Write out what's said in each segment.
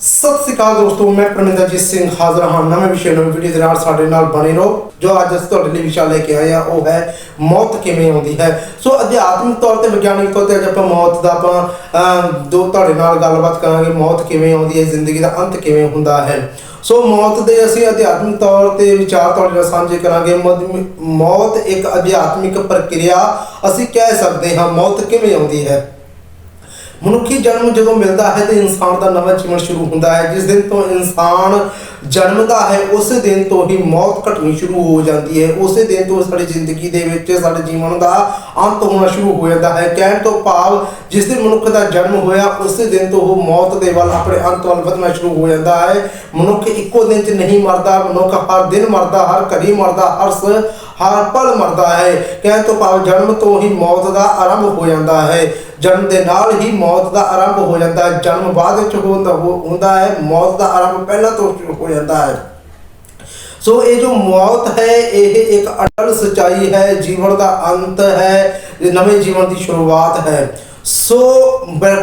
ਸਤਿ ਸ੍ਰੀ ਅਕਾਲ ਦੋਸਤੋ ਮੈਂ ਪਰਮਿੰਦਰਜੀਤ ਸਿੰਘ ਹਾਜ਼ਰ ਹਾਂ ਨਵੇਂ ਵਿਸ਼ੇ ਨਵੀਂ ਵੀਡੀਓ ਦੇ ਨਾਲ ਸਾਡੇ ਨਾਲ ਬਣੇ ਰਹੋ। ਜੋ ਅੱਜ ਅਸੀਂ ਤੁਹਾਡੇ ਲਈ ਵਿਸ਼ਾ ਲੈ ਕੇ ਆਏ ਆ ਉਹ ਹੈ ਮੌਤ ਕਿਵੇਂ ਆਉਂਦੀ ਹੈ। ਸੋ ਅਧਿਆਤਮਿਕ ਤੌਰ ਤੇ ਵਿਗਿਆਨਿਕ ਤੌਰ ਤੇ ਅੱਜ ਆਪਾਂ ਮੌਤ ਦਾ ਆਪਾਂ ਅਮ, ਦੋ ਤੁਹਾਡੇ ਨਾਲ ਗੱਲਬਾਤ ਕਰਾਂਗੇ। ਮੌਤ ਕਿਵੇਂ ਆਉਂਦੀ ਹੈ ਜ਼ਿੰਦਗੀ ਦਾ ਅੰਤ ਕਿਵੇਂ ਹੁੰਦਾ ਹੈ। ਸੋ ਮੌਤ ਦੇ ਅਸੀਂ ਅਧਿਆਤਮਿਕ ਤੌਰ ਤੇ ਵਿਚਾਰ ਤੁਹਾਡੇ ਨਾਲ ਸਾਂਝੇ ਕਰਾਂਗੇ। ਮੌਤ ਇੱਕ ਅਧਿਆਤਮਿਕ ਪ੍ਰਕਿਰਿਆ ਅਸੀਂ ਕਹਿ ਸਕਦੇ ਹਾਂ ਮੌਤ ਕਿਵੇਂ ਆਉਂਦੀ ਹੈ। ਮਨੁੱਖੀ ਜਨਮ ਜਦੋਂ ਮਿਲਦਾ ਹੈ ਤੇ ਇਨਸਾਨ ਦਾ ਨਵਾਂ ਜੀਵਨ ਸ਼ੁਰੂ ਹੁੰਦਾ ਹੈ, ਜਿਸ ਦਿਨ ਤੋਂ ਇਨਸਾਨ ਜਨਮਦਾ ਹੈ, ਉਸੇ ਦਿਨ ਤੋਂ ਹੀ ਮੌਤ ਘਟਣੀ ਸ਼ੁਰੂ ਹੋ ਜਾਂਦੀ ਹੈ। ਉਸੇ ਦਿਨ ਤੋਂ ਸਾਡੀ ਜ਼ਿੰਦਗੀ ਦੇ ਵਿੱਚ ਸਾਡੇ ਜੀਵਨ ਦਾ ਅੰਤ ਹੋਣਾ ਸ਼ੁਰੂ ਹੋ ਜਾਂਦਾ ਹੈ। ਕਹਿਣ ਤੋਂ ਭਾਵ ਜਿਸ ਦਿਨ ਮਨੁੱਖ ਦਾ ਜਨਮ ਹੋਇਆ, ਉਸੇ ਦਿਨ ਤੋਂ ਉਹ ਮੌਤ ਦੇ ਵੱਲ ਆਪਣੇ ਅੰਤ ਵੱਲ ਵਧਣਾ ਸ਼ੁਰੂ ਹੋ ਜਾਂਦਾ ਹੈ। ਮਨੁੱਖ ਇੱਕੋ ਦਿਨ 'ਚ ਨਹੀਂ ਮਰਦਾ, ਮਨੁੱਖ ਹਰ ਦਿਨ ਮਰਦਾ, ਹਰ ਘੜੀ ਮਰਦਾ, ਹਰ ਹਰ ਪਲ ਮਰਦਾ ਹੈ। ਕਹਿਣ ਤੋਂ ਭਾਵ ਜਨਮ ਤੋਂ ਹੀ ਮੌਤ ਦਾ ਆਰੰਭ ਹੋ ਜਾਂਦਾ ਹੈ। ਜਨਮ ਦੇ ਨਾਲ ਹੀ ਮੌਤ ਦਾ ਆਰੰਭ ਹੋ ਜਾਂਦਾ ਹੈ। ਜਨਮ ਬਾਅਦ ਵਿੱਚ ਹੁੰਦਾ ਹੁੰਦਾ ਹੈ। ਮੌਤ ਦਾ ਆਰੰਭ ਪਹਿਲਾਂ ਤੋਂ ਸ਼ੁਰੂ ਹੋ ਜਾਂਦਾ ਹੈ। ਸੋ ਇਹ ਜੋ ਮੌਤ ਹੈ, ਇਹ ਇੱਕ ਅਟਲ ਸਚਾਈ ਹੈ। ਜੀਵਨ ਦਾ ਅੰਤ ਹੈ। ਨਵੇਂ ਜੀਵਨ ਦੀ ਸ਼ੁਰੂਆਤ ਹੈ। ਸੋ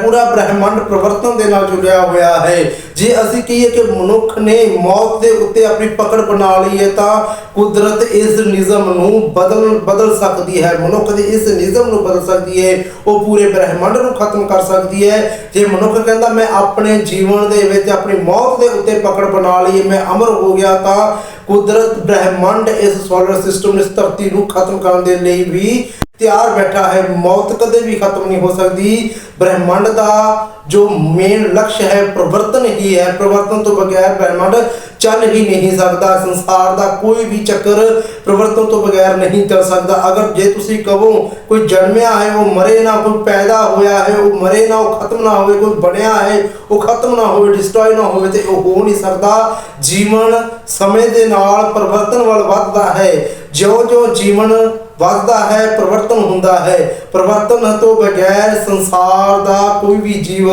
ਪੂਰਾ ਬ੍ਰਹਿਮੰਡ ਪ੍ਰਵਰਤਨ ਦੇ ਨਾਲ ਜੁੜਿਆ ਹੋਇਆ ਹੈ। ਜੇ ਅਸੀਂ ਕਹੀਏ ਕਿ ਮਨੁੱਖ ਨੇ ਮੌਤ ਦੇ ਉੱਤੇ ਆਪਣੀ ਪਕੜ ਬਣਾ ਲਈ ਹੈ, ਤਾਂ ਕੁਦਰਤ ਇਸ ਨਿਯਮ ਨੂੰ ਬਦਲ ਬਦਲ ਸਕਦੀ ਹੈ। ਮਨੁੱਖ ਦੇ ਇਸ ਨਿਯਮ ਨੂੰ ਬਦਲ ਸਕਦੀ ਹੈ। ਉਹ ਪੂਰੇ ਬ੍ਰਹਿਮੰਡ ਨੂੰ ਖਤਮ ਕਰ ਸਕਦੀ ਹੈ। ਜੇ ਮਨੁੱਖ ਕਹਿੰਦਾ, ਮੈਂ ਆਪਣੇ ਜੀਵਨ ਦੇ ਵਿੱਚ ਆਪਣੀ ਮੌਤ ਦੇ ਉੱਤੇ ਪਕੜ ਬਣਾ ਲਈ, ਮੈਂ ਅਮਰ ਹੋ ਗਿਆ, ਤਾਂ ਕੁਦਰਤ ਬ੍ਰਹਿਮੰਡ ਇਸ ਸੋਲਰ ਸਿਸਟਮ ਇਸ ਧਰਤੀ ਨੂੰ ਖਤਮ ਕਰਨ ਦੇ ਲਈ ਵੀ ਤਿਆਰ ਬੈਠਾ ਹੈ। ਮੌਤ ਕਦੇ ਵੀ ਖਤਮ ਨਹੀਂ ਹੋ ਸਕਦੀ। ਬ੍ਰਹਿਮੰਡ ਦਾ ਜੋ ਮੇਨ ਲਕਸ਼ ਹੈ, ਪ੍ਰਵਰਤਨ ਹੀ ਹੈ। ਪ੍ਰਵਰਤਨ ਤੋਂ ਬਗੈਰ ਬ੍ਰਹਿਮੰਡ ਚੱਲ ਹੀ ਨਹੀਂ ਸਕਦਾ। ਸੰਸਾਰ ਦਾ ਕੋਈ ਵੀ ਚੱਕਰ ਪ੍ਰਵਰਤਨ ਤੋਂ ਬਗੈਰ ਨਹੀਂ ਚੱਲ ਸਕਦਾ। ਅਗਰ ਜੇ ਤੁਸੀਂ ਕਹੋ, ਕੋਈ ਜਨਮਿਆ ਹੈ, ਉਹ ਮਰੇ ਨਾ, ਕੋਈ ਪੈਦਾ ਹੋਇਆ ਹੈ, ਉਹ ਮਰੇ ਨਾ, ਉਹ ਖਤਮ ਨਾ ਹੋਵੇ, ਕੋਈ ਬਣਿਆ ਹੈ, ਉਹ ਖਤਮ ਨਾ ਹੋਵੇ ਡਿਸਟਰੋਏ ਨਾ ਹੋਵੇ ਤੇ ਉਹ ਹੋ ਨਹੀਂ ਸਕਦਾ। ਜੀਵਨ ਸਮੇਂ ਦੇ ਨਾਲ ਪਰਿਵਰਤਨ ਵੱਲ ਵੱਧਦਾ ਹੈ। ਜਿਉਂ-ਜਿਉਂ ਜੀਵਨ ਵੱਧਦਾ ਹੈ, ਪਰਿਵਰਤਨ ਹੁੰਦਾ ਹੈ। ਪਰਿਵਰਤਨ ਤੋਂ ਬਗੈਰ ਸੰਸਾਰ ਦਾ ਕੋਈ ਵੀ ਜੀਵ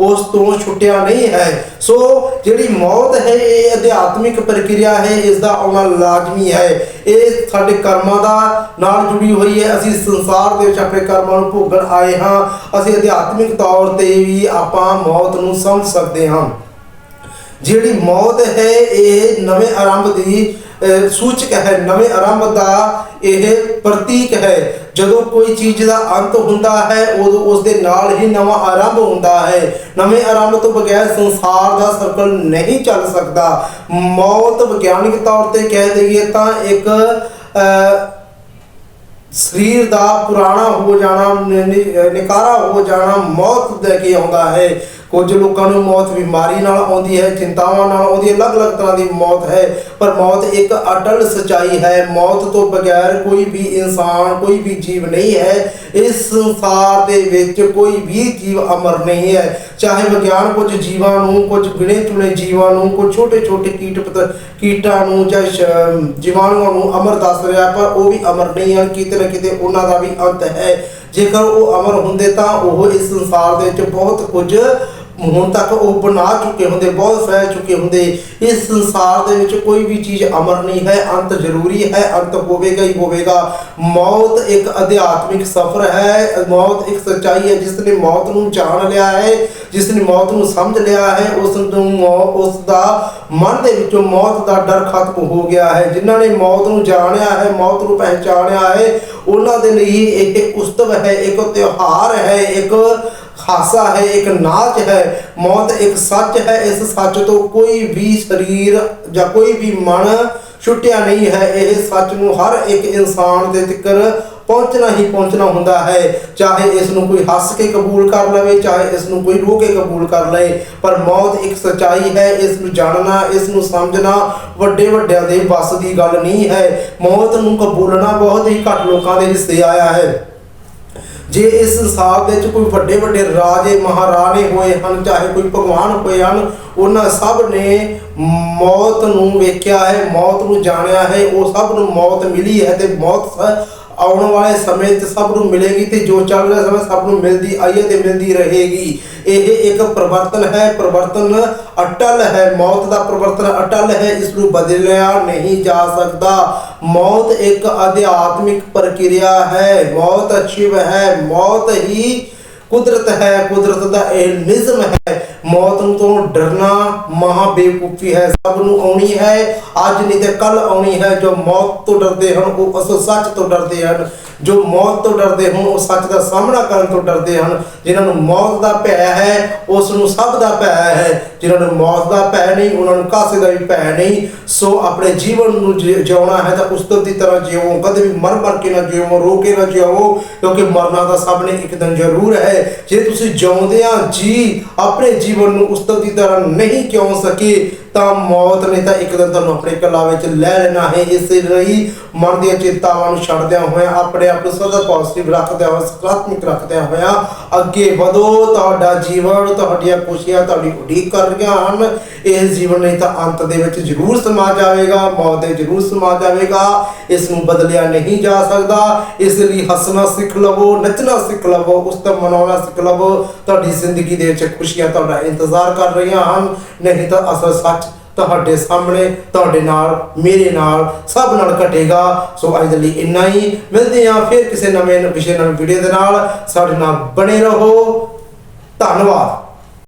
ਉਸ ਤੋਂ ਛੁੱਟਿਆ ਨਹੀਂ ਹੈ। ਸੋ ਜਿਹੜੀ ਮੌਤ ਹੈ, ਇਹ ਅਧਿਆਤਮਿਕ ਪ੍ਰਕਿਰਿਆ ਹੈ, ਇਸ ਦਾ ਆਉਣਾ ਲਾਜ਼ਮੀ ਹੈ। ਇਹ ਸਾਡੇ ਕਰਮਾਂ ਦਾ ਨਾਲ ਜੁੜੀ ਹੋਈ ਹੈ। ਅਸੀਂ ਸੰਸਾਰ ਦੇ ਵਿੱਚ ਆਪਣੇ ਕਰਮਾਂ ਨੂੰ ਭੋਗਣ ਆਏ ਹਾਂ। ਅਸੀਂ ਅਧਿਆਤਮਿਕ ਤੌਰ ਤੇ ਵੀ ਆਪਾਂ ਮੌਤ ਨੂੰ ਸਮਝ ਸਕਦੇ ਹਾਂ। ਜਿਹੜੀ ਮੌਤ ਹੈ, ਇਹ ਨਵੇਂ ਆਰੰਭ ਦੀ ਸੂਚਕ ਹੈ ਨਵੇਂ ਆਰੰਭ ਦਾ ਇਹ ਪ੍ਰਤੀਕ ਹੈ ਜਦੋਂ ਕੋਈ ਚੀਜ਼ ਦਾ ਅੰਤ ਹੁੰਦਾ ਹੈ ਉਦੋਂ ਉਸ ਦੇ ਨਾਲ ਹੀ ਨਵਾਂ ਆਰੰਭ ਹੁੰਦਾ ਹੈ ਨਵੇਂ ਆਰੰਭ ਤੋਂ ਬਗੈਰ ਸੰਸਾਰ ਦਾ ਸਰਕਲ ਨਹੀਂ ਚੱਲ ਸਕਦਾ ਮੌਤ ਵਿਗਿਆਨਿਕ ਤੌਰ ਤੇ ਕਹਿ ਦਈਏ ਤਾਂ ਇੱਕ ਅਹ, ਸਰੀਰ ਦਾ ਪੁਰਾਣਾ ਹੋ ਜਾਣਾ ਨਿਕਾਰਾ ਹੋ ਜਾਣਾ ਮੌਤ ਦੇ ਕੇ ਆਉਂਦਾ ਹੈ ਕੁਝ ਲੋਕਾਂ ਨੂੰ ਮੌਤ ਬਿਮਾਰੀ ਨਾਲ ਆਉਂਦੀ ਹੈ, ਚਿੰਤਾਵਾਂ ਨਾਲ ਆਉਂਦੀ ਹੈ, ਅਲੱਗ-ਅਲੱਗ ਤਰ੍ਹਾਂ ਦੀ ਮੌਤ ਹੈ, ਪਰ ਮੌਤ ਇੱਕ ਅਟਲ ਸਚਾਈ ਹੈ। ਮੌਤ ਤੋਂ ਬਗੈਰ ਕੋਈ ਵੀ ਇਨਸਾਨ, ਕੋਈ ਵੀ ਜੀਵ ਨਹੀਂ ਹੈ। ਇਸ ਸੰਸਾਰ ਦੇ ਵਿੱਚ ਕੋਈ ਵੀ ਜੀਵ ਅਮਰ ਨਹੀਂ ਹੈ। ਚਾਹੇ ਵਿਗਿਆਨ ਕੁਝ ਜੀਵਾਂ ਨੂੰ, ਕੁਝ ਗਿਣੇ ਚੁਣੇ ਜੀਵਾਂ ਨੂੰ, ਕੁਝ ਛੋਟੇ-ਛੋਟੇ ਕੀਟ ਪਤ- ਕੀਟਾਂ ਨੂੰ ਜਾਂ ਜੀਵਾਣੂਆਂ ਨੂੰ ਅਮਰ ਦੱਸ ਰਿਹਾ, ਪਰ ਉਹ ਵੀ ਅਮਰ ਨਹੀਂ ਹਨ। ਕਿਤੇ ਨਾ ਕਿਤੇ ਉਹਨਾਂ ਦਾ ਵੀ ਅੰਤ ਹੈ। ਜੇਕਰ ਉਹ ਅਮਰ ਹੁੰਦੇ ਤਾਂ ਉਹ ਇਸ ਸੰਸਾਰ ਦੇ ਵਿੱਚ ਬਹੁਤ ਕੁਝ ਹੁਣ ਤੱਕ ਉਹ ਬਣਾ ਚੁੱਕੇ ਹੁੰਦੇ, ਬਹੁਤ ਫੈਲ ਚੁੱਕੇ ਹੁੰਦੇ। ਇਸ ਸੰਸਾਰ ਦੇ ਵਿੱਚ ਕੋਈ ਵੀ ਚੀਜ਼ ਅਮਰ ਨਹੀਂ ਹੈ, ਅੰਤ ਜ਼ਰੂਰੀ ਹੈ, ਅੰਤ ਹੋਵੇਗਾ ਹੀ ਹੋਵੇਗਾ। ਮੌਤ ਇੱਕ ਅਧਿਆਤਮਿਕ ਸਫ਼ਰ ਹੈ, ਮੌਤ ਇੱਕ ਸੱਚਾਈ ਹੈ ਜਿਸ ਨੇ ਮੌਤ ਨੂੰ ਜਾਣ ਲਿਆ ਹੈ ਜਿਸ ਨੇ ਮੌਤ ਨੂੰ ਸਮਝ ਲਿਆ ਹੈ ਉਸ ਨੂੰ ਉਸ ਦਾ ਮਨ ਦੇ ਵਿੱਚੋਂ ਮੌਤ ਦਾ ਡਰ ਖਤਮ ਹੋ ਗਿਆ ਹੈ। ਜਿਨ੍ਹਾਂ ਨੇ ਮੌਤ ਨੂੰ ਜਾਣਿਆ ਹੈ, ਮੌਤ ਨੂੰ ਪਹਿਚਾਣਿਆ ਹੈ, ਉਹਨਾਂ ਦੇ ਲਈ ਇਹ ਉਸਤਵ ਹੈ, ਇੱਕ ਤਿਉਹਾਰ ਹੈ, ਇੱਕ ਹਾਸਾ ਹੈ, ਇੱਕ ਨਾਚ ਹੈ, ਮੌਤ ਇੱਕ ਸੱਚ ਹੈ, ਇਸ ਸੱਚ ਤੋਂ ਕੋਈ ਵੀ ਸਰੀਰ ਜਾਂ ਕੋਈ ਵੀ ਮਨ ਛੁੱਟਿਆ ਨਹੀਂ ਹੈ, ਇਹ ਸੱਚ ਨੂੰ ਹਰ ਇੱਕ ਇਨਸਾਨ ਦੇ ਤੱਕਰ ਪਹੁੰਚਣਾ ਹੀ ਪਹੁੰਚਣਾ ਹੁੰਦਾ ਹੈ। ਚਾਹੇ ਇਸ ਨੂੰ ਕੋਈ ਹੱਸ ਕੇ ਕਬੂਲ ਕਰ ਲਵੇ, ਚਾਹੇ ਇਸ ਨੂੰ ਕੋਈ ਰੋ ਕੇ ਕਬੂਲ ਕਰ ਲਏ, ਪਰ ਮੌਤ ਇੱਕ ਸਚਾਈ ਹੈ, ਇਸ ਨੂੰ ਜਾਣਨਾ, ਇਸ ਨੂੰ ਸਮਝਣਾ ਵੱਡੇ ਵੱਡਿਆਂ ਦੇ ਵੱਸ ਦੀ ਗੱਲ ਨਹੀਂ ਹੈ। ਮੌਤ ਨੂੰ ਕਬੂਲਣਾ ਬਹੁਤ ਹੀ ਘੱਟ ਲੋਕਾਂ ਦੇ ਹਿੱਸੇ ਆਇਆ ਹੈ। ਜੇ ਇਸ ਸੰਸਾਰ ਦੇ ਵਿੱਚ ਕੋਈ ਵੱਡੇ ਵੱਡੇ ਰਾਜੇ, ਮਹਾਰਾਣੇ ਹੋਏ ਹਨ, ਚਾਹੇ ਕੋਈ ਭਗਵਾਨ ਹੋਏ ਹਨ, ਉਹਨਾਂ ਸਭ ਨੇ ਮੌਤ ਨੂੰ ਵੇਖਿਆ ਹੈ, ਮੌਤ ਨੂੰ ਜਾਣਿਆ ਹੈ, ਉਹ ਸਭ ਨੂੰ ਮੌਤ ਮਿਲੀ ਹੈ ਤੇ ਮੌਤ ਆਉਣ ਵਾਲੇ ਸਮੇਂ 'ਚ ਸਭ ਨੂੰ ਮਿਲੇਗੀ ਤੇ ਜੋ ਚੱਲ ਰਿਹਾ ਸਮਾਂ ਸਭ ਨੂੰ ਮਿਲਦੀ ਆਈ ਹੈ ਤੇ ਮਿਲਦੀ ਰਹੇਗੀ। ਇਹ ਇੱਕ ਪਰਿਵਰਤਨ ਹੈ, ਪਰਿਵਰਤਨ ਅਟਲ ਹੈ, ਮੌਤ ਦਾ ਪਰਿਵਰਤਨ ਅਟਲ ਹੈ, ਇਸ ਨੂੰ ਬਦਲਿਆ ਨਹੀਂ ਜਾ ਸਕਦਾ। ਮੌਤ ਇੱਕ ਅਧਿਆਤਮਿਕ ਪ੍ਰਕਿਰਿਆ ਹੈ, ਮੌਤ ਸ਼ਿਵ ਹੈ, ਮੌਤ ਹੀ ਕੁਦਰਤ ਹੈ, ਕੁਦਰਤ ਦਾ ਇਹ ਨਿਜ਼ਮ ਹੈ। ਮੌਤ ਨੂੰ ਤੋਂ ਡਰਨਾ ਮਹਾ ਬੇਵਕੂਫੀ ਹੈ, ਸਭ ਨੂੰ ਆਉਣੀ ਹੈ। ਅੱਜ ਨਹੀਂ ਤੇ ਕੱਲ ਆਉਣੀ ਹੈ। ਜੋ ਮੌਤ ਤੋਂ ਡਰਦੇ ਹਨ, ਉਹ ਅਸਲ ਸੱਚ ਤੋਂ ਡਰਦੇ ਹਨ। ਜੋ ਮੌਤ ਤੋਂ ਡਰਦੇ ਹੋਣ, ਉਹ ਸੱਚ ਦਾ ਸਾਹਮਣਾ ਕਰਨ ਤੋਂ ਡਰਦੇ ਹਨ। ਜਿਨ੍ਹਾਂ ਨੂੰ ਮੌਤ ਦਾ ਭੈ ਹੈ, ਉਸ ਨੂੰ ਸਭ ਦਾ ਭੈ ਹੈ। ਜਿਨ੍ਹਾਂ ਨੂੰ ਮੌਤ ਦਾ ਭੈ ਨਹੀਂ, ਉਹਨਾਂ ਨੂੰ ਕਾਸੇ ਦਾ ਵੀ ਭੈ ਨਹੀਂ। ਸੋ ਆਪਣੇ ਜੀਵਨ ਨੂੰ ਜੀ- ਜਿਉਣਾ ਹੈ ਤਾਂ ਉਸਤਤ ਦੀ ਤਰ੍ਹਾਂ ਜਿਉ। ਕਦੇ ਵੀ ਮਰ ਮਰ ਕੇ ਨਾ ਜਿਉ, ਰੋ ਕੇ ਨਾ ਜਿਉ, ਕਿਉਂਕਿ ਮਰਨਾ ਤਾਂ ਸਭ ਨੇ ਇੱਕ ਦਿਨ ਜ਼ਰੂਰ ਹੈ। ਜੇ ਤੁਸੀਂ ਜਿਉਂਦਿਆਂ ਜੀ ਆਪਣੇ ਜੀਵਨ ਨੂੰ ਉਸਤਤ ਦੀ ਤਰ੍ਹਾਂ ਨਹੀਂ ਜਿਉ ਸਕੇ ਤਾਂ ਮੌਤ ਨੇ ਤਾਂ ਇੱਕ ਦਿਨ ਤੁਹਾਨੂੰ ਆਪਣੇ ਕਲਾ ਵਿੱਚ ਲੈ ਲੈਣਾ ਹੈ। ਇਸ ਲਈ ਮਨ ਦੀਆਂ ਚਿੰਤਾਵਾਂ ਨੂੰ ਛੱਡਦਿਆਂ ਹੋਇਆਂ, ਆਪਣੇ ਆਪ ਨੂੰ ਸਦਾ ਪੋਜ਼ਿਟਿਵ ਰੱਖਦਿਆਂ ਹੋਇਆਂ, ਸਕਾਰਾਤਮਕ ਰੱਖਦਿਆਂ ਹੋਇਆਂ ਅੱਗੇ ਵਧੋ। ਤੁਹਾਡਾ ਜੀਵਨ, ਤੁਹਾਡੀਆਂ ਖੁਸ਼ੀਆਂ ਤੁਹਾਡੀ ਉਡੀਕ ਕਰ ਰਹੀਆਂ ਹਨ। ਇਸ ਜੀਵਨ ਨਹੀਂ ਤਾਂ ਅੰਤ ਦੇ ਵਿੱਚ ਜ਼ਰੂਰ ਸਮਾ ਜਾਵੇਗਾ, ਮੌਤ ਦੇ ਜ਼ਰੂਰ ਸਮਾ ਜਾਵੇਗਾ। ਇਸ ਨੂੰ ਬਦਲਿਆ ਨਹੀਂ ਜਾ ਸਕਦਾ। ਇਸ ਲਈ ਹੱਸਣਾ ਸਿੱਖ ਲਵੋ, ਨੱਚਣਾ ਸਿੱਖ ਲਵੋ, ਉਸ ਤੋਂ ਮਨਾਉਣਾ ਸਿੱਖ ਲਵੋ। ਤੁਹਾਡੀ ਜ਼ਿੰਦਗੀ ਦੇ ਵਿੱਚ ਖੁਸ਼ੀਆਂ ਤੁਹਾਡਾ ਇੰਤਜ਼ਾਰ ਕਰ ਰਹੀਆਂ ਹਨ। ਨਹੀਂ ਤਾਂ ਅਸਲ ਸੱਚ ਤੁਹਾਡੇ ਸਾਹਮਣੇ, ਤੁਹਾਡੇ ਨਾਲ, ਮੇਰੇ ਨਾਲ, ਸਭ ਨਾਲ ਘਟੇਗਾ। ਸੋ ਅੱਜ ਦੇ ਲਈ ਇੰਨਾ ਹੀ। ਮਿਲਦੇ ਹਾਂ ਫਿਰ ਕਿਸੇ ਨਵੇਂ ਵਿਸ਼ੇ ਨਾਲ, ਵੀਡੀਓ ਦੇ ਨਾਲ। ਸਾਡੇ ਨਾਲ ਬਣੇ ਰਹੋ। ਧੰਨਵਾਦ।